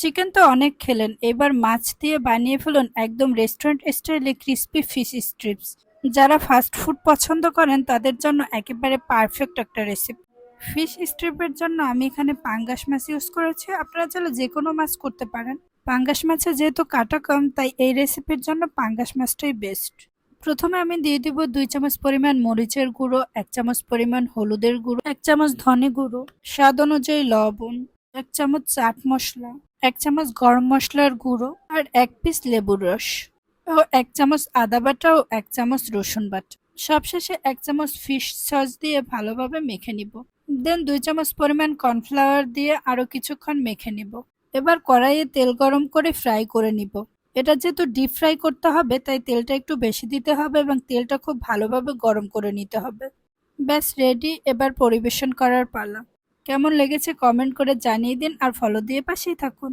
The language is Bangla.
চিকেন তো অনেক খেলেন। এবার মাছ দিয়ে বানিয়ে ফেলুন একদম রেস্টুরেন্ট স্টাইলে ক্রিস্পি ফিশ স্ট্রিপস যারা ফাস্ট ফুড পছন্দ করেন, তাদের জন্য একেবারে পারফেক্ট একটা রেসিপি ফিশ স্ট্রিপের জন্য আমি এখানে পাঙ্গাস মাছ ইউজ করেছি। আপনারা চাইলে যে কোনো মাছ করতে পারেন। পাঙ্গাস মাছে যেহেতু কাটা কম, তাই এই রেসিপির জন্য পাঙ্গাস মাছটাই বেস্ট প্রথমে আমি দিয়ে দিব দুই চামচ পরিমাণ মরিচের গুঁড়ো, এক চামচ পরিমাণ হলুদের গুঁড়ো, এক চামচ ধনে গুঁড়ো। স্বাদ অনুযায়ী লবণ এক চামচ চাট মশলা, এক চামচ গরম মশলার গুঁড়ো আর এক পিস লেবুর রস। ও এক চামচ আদা বাটা ও এক চামচ রসুন বাটা। সবশেষে এক চামচ ফিশ সস দিয়ে ভালোভাবে মেখে নিব। দেন দুই চামচ পরিমাণ কর্নফ্লাওয়ার দিয়ে আরও কিছুক্ষণ মেখে নিব। এবার কড়াইয়ে তেল গরম করে ফ্রাই করে নিব। এটা যেহেতু ডিপ ফ্রাই করতে হবে, তাই তেলটা একটু বেশি দিতে হবে এবং তেলটা খুব ভালোভাবে গরম করে নিতে হবে। ব্যাস, রেডি। এবার পরিবেশন করার পালা। কেমন লেগেছে কমেন্ট করে জানিয়ে দিন আর ফলো দিয়ে পাশেই থাকুন।